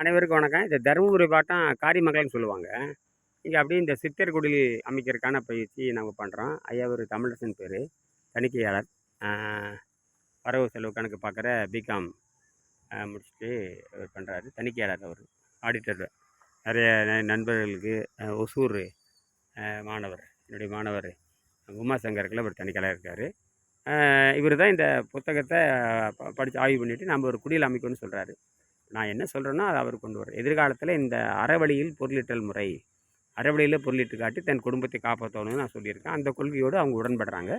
அனைவருக்கும் வணக்கம். இது தருமபுரி பாட்டம் காரிமங்கலம்னு சொல்லுவாங்க. இங்கே அப்படியே இந்த சித்தர் குடில் அமைக்கிறதுக்கான பயிற்சி நாங்கள் பண்ணுறோம் ஐயா ஒரு தமிழரசன் பேர். தணிக்கையாளர். வரவு செலவு கணக்கு பார்க்குற பிகாம் முடிச்சுட்டு அவர் பண்ணுறாரு தணிக்கையாளர் அவர் ஆடிட்டர் நிறைய நண்பர்களுக்கு ஒசூர் மாணவர் என்னுடைய மாணவர் உமாசங்கருக்குள்ள ஒரு தணிக்கையாளர் இருக்கார். இவர் தான் இந்த புத்தகத்தை படித்து ஆய்வு பண்ணிவிட்டு நம்ம ஒரு குடியில் அமைக்கணும்னு சொல்கிறாரு நான் என்ன சொல்கிறேன்னா அதை அவர் கொண்டு வர எதிர்காலத்தில் இந்த அறவழியில் பொருளீட்டல் முறை அறவழியில் பொருளீட்டு காட்டி தன் குடும்பத்தை காப்பாற்றணும்னு நான் சொல்லியிருக்கேன். அந்த கொள்கையோடு அவங்க உடன்படுறாங்க.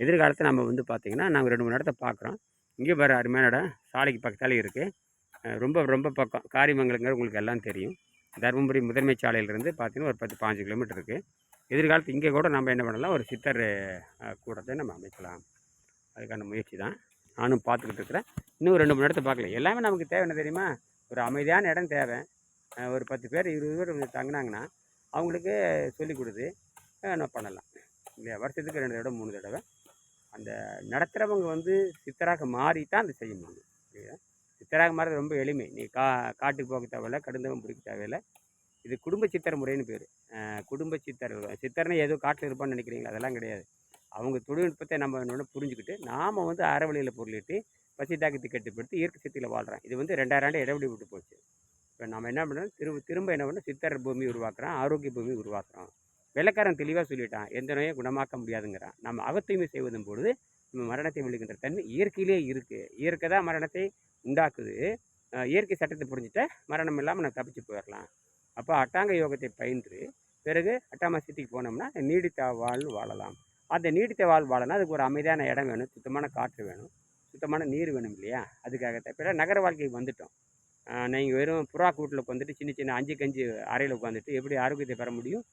எதிர்காலத்தில் நம்ம வந்து பார்த்திங்கன்னா நாங்கள் ரெண்டு மூணு இடத்த பார்க்குறோம் இங்கே பாரு அருமையான இடம் சாலைக்கு பக்கத்தாலே இருக்குது ரொம்ப ரொம்ப பக்கம். காரியமங்கலங்கிற உங்களுக்கு எல்லாம் தெரியும். தருமபுரி முதன்மை சாலையிலேருந்து பார்த்தீங்கன்னா ஒரு பத்து பாஞ்சு கிலோமீட்டர் இருக்குது எதிர்காலத்து இங்கே கூட நம்ம என்ன பண்ணலாம் ஒரு சித்தர் கூடத்தை நம்ம அமைக்கலாம். அதுக்கான முயற்சி தான். நானும் பார்த்துக்கிட்டு இருக்கிறேன் இன்னும் ரெண்டு மூணு இடத்த பார்க்கல. எல்லாமே நமக்கு தேவை. என்ன தெரியுமா? ஒரு அமைதியான இடம் தேவை. ஒரு பத்து பேர் இருபது பேர் வந்து தங்கினாங்கன்னா அவங்களுக்கு சொல்லிக் கொடுத்து அஹ் நம்ம பண்ணலாம். இல்லையா? வருஷத்துக்கு ரெண்டு தடவை மூணு தடவை. அந்த நடத்துகிறவங்க வந்து சித்தராக மாறி தான் அதை செய்ய முடியும் இல்லையா? சித்தராக மாறது ரொம்ப எளிமை. நீ கா காட்டுக்கு போக தேவையில்ல கடுந்தவன் பிடிக்க தேவையில்லை. இது குடும்ப சித்தர் முறைன்னு பேர். குடும்ப சித்தர் சித்தர்னு ஏதோ காட்டில் இருப்பான்னு நினைக்கிறீங்களா? அதெல்லாம் கிடையாது. அவங்க தொழில்நுட்பத்தை நம்ம என்னோட புரிஞ்சுக்கிட்டு நாம் வந்து அறவழியில் பொருளிட்டு பசி தாக்கத்தை கட்டுப்படுத்தி இயற்கை சக்தியில் வாழ்கிறோம் இது வந்து ரெண்டாயிரம் ஆண்டு இடைவெளி விட்டு போச்சு. இப்போ நம்ம என்ன பண்ணுறோம் திரும்ப திரும்ப என்ன பண்ணுறோம் சித்தர் பூமி உருவாக்குறோம் ஆரோக்கிய பூமி உருவாக்குறோம் வெள்ளக்காரன் தெளிவாக சொல்லிட்டான் எந்த நோயும் குணமாக்க முடியாதுங்கிறான். நம்ம அகத்தூய்மை செய்வதும் பொழுது நம்ம மரணத்தை விழுகின்ற தன்மை இயற்கையிலே இருக்குது இயற்கை தான் மரணத்தை உண்டாக்குது. இயற்கை சட்டத்தை புரிஞ்சுட்டா மரணம் இல்லாமல் நம்ம தப்பிச்சு போயிடலாம் அப்போ அட்டாங்க யோகத்தை பயின்று பிறகு அட்டாமசிட்டிக்கு போனோம்னா நீடித்த வாழ்வு வாழலாம். அந்த நீடித்த வாழ் வாழனா அதுக்கு ஒரு அமைதியான இடம் வேணும் சுத்தமான காற்று வேணும் சுத்தமான நீர் வேணும் இல்லையா? அதுக்காகத்தான். இப்போ நகர வாழ்க்கைக்கு வந்துட்டோம். நீங்கள் வெறும் புறா கூட்டில் உட்காந்துட்டு சின்ன சின்ன அஞ்சு கஞ்சி அறையில் உட்காந்துட்டு எப்படி ஆரோக்கியத்தை பெற முடியும்?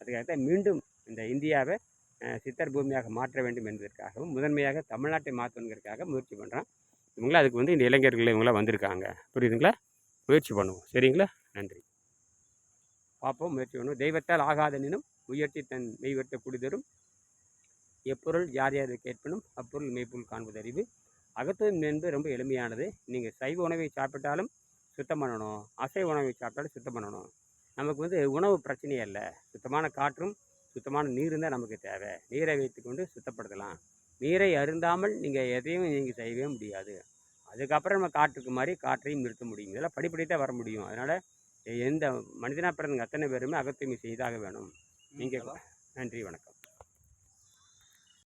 அதுக்காகத்தான் மீண்டும் இந்த இந்தியாவை சித்தர் பூமியாக மாற்ற வேண்டும் என்பதற்காகவும் முதன்மையாக தமிழ்நாட்டை மாற்றணுங்கிறதுக்காக முயற்சி பண்ணுறான் இவங்களாம் அதுக்கு வந்து இந்த இளைஞர்கள் இவங்களாம் வந்திருக்காங்க. புரியுதுங்களா? முயற்சி பண்ணுவோம். சரிங்களா? நன்றி. பார்ப்போம் முயற்சி பண்ணுவோம். தெய்வத்தால் ஆகாதனினும் முயற்சி தன் மெய்வட்ட குடிதரும் எப்பொருள் யார் யார் கேட்பனும் அப்பொருள் மெய்ப்பொருள் காண்பது அறிவு. அகத்துவம் என்பது ரொம்ப எளிமையானது. நீங்கள் சைவ உணவை சாப்பிட்டாலும் சுத்தம் பண்ணணும். அசைவ உணவை சாப்பிட்டாலும் சுத்தம் பண்ணணும். நமக்கு வந்து உணவு பிரச்சனையே இல்லை. சுத்தமான காற்றும் சுத்தமான நீரும் தான் நமக்கு தேவை. நீரை வைத்துக்கொண்டு சுத்தப்படுத்தலாம். நீரை அருந்தாமல் நீங்கள் எதையும் நீங்கள் செய்யவே முடியாது. அதுக்கப்புறம் நம்ம காற்றுக்கு மாதிரி காற்றையும் நிறுத்த முடியும். இதெல்லாம் படிப்படி தான் வர முடியும். அதனால் எந்த மனிதனாக பிறந்தவங்க அத்தனை பேருமே அகத்தூய்மை செய்தாக வேணும். நீங்கள் நன்றி வணக்கம்.